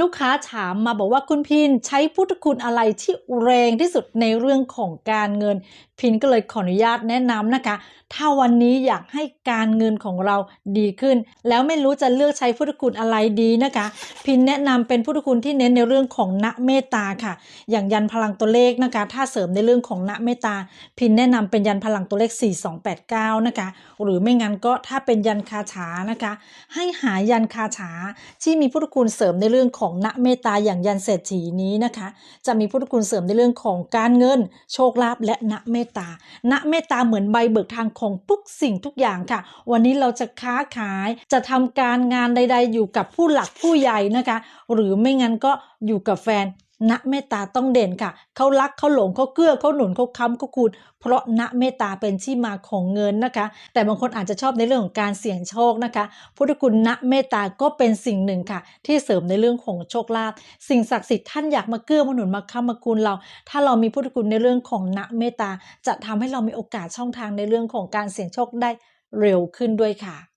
ลูกค้าถามมาบอกว่าคุณพินใช้พุทธคุณอะไรที่แรงที่สุดในเรื่องของการเงินพินก็เลยขออนุญาตแนะนำนะคะ ถ้าวันนี้อยากให้การเงินของเราดีขึ้น แล้วไม่รู้จะเลือกใช้พุทธคุณอะไรดีนะคะ พินแนะนำเป็นพุทธคุณที่เน้นในเรื่องของณเมตตาค่ะ อย่างยันพลังตัวเลขนะคะ ถ้าเสริมในเรื่องของณเมตตา พินแนะนำเป็นยันพลังตัวเลข 4289 นะคะ หรือไม่งั้นก็ถ้าเป็นยันคาถานะคะ ให้หายันคาถาที่มีพุทธคุณเสริมในเรื่องของณเมตตาอย่างยันเศรษฐีนี้นะคะ จะมีพุทธคุณเสริมในเรื่องของการเงิน โชคลาภและณเมตตา ณ เมตตาเหมือนใบเบิกทางของทุกสิ่งทุกอย่างค่ะ วันนี้เราจะค้าขาย จะทำการงานใด ๆ อยู่กับผู้หลักผู้ใหญ่นะคะ หรือไม่งั้นก็อยู่กับแฟน ณเมตตาต้องเด่นค่ะ เขารักเขาหลงเขาเกื้อเขาหนุนเขาค้ำเขาคูณเพราะณเมตตาเป็นที่มาของเงินนะคะ แต่บางคนอาจจะชอบในเรื่องของการเสี่ยงโชคนะคะพุทธคุณณเมตตาก็เป็นสิ่งหนึ่งค่ะ ที่เสริมในเรื่องของโชคลาภสิ่งศักดิ์สิทธิ์ท่านอยากมาเกื้อมาหนุนมาค้ำมาคูณเรา ถ้าเรามีพุทธคุณในเรื่องของณเมตตาจะทำให้เรามีโอกาสช่องทางในเรื่องของการเสี่ยงโชคได้เร็วขึ้นด้วยค่ะ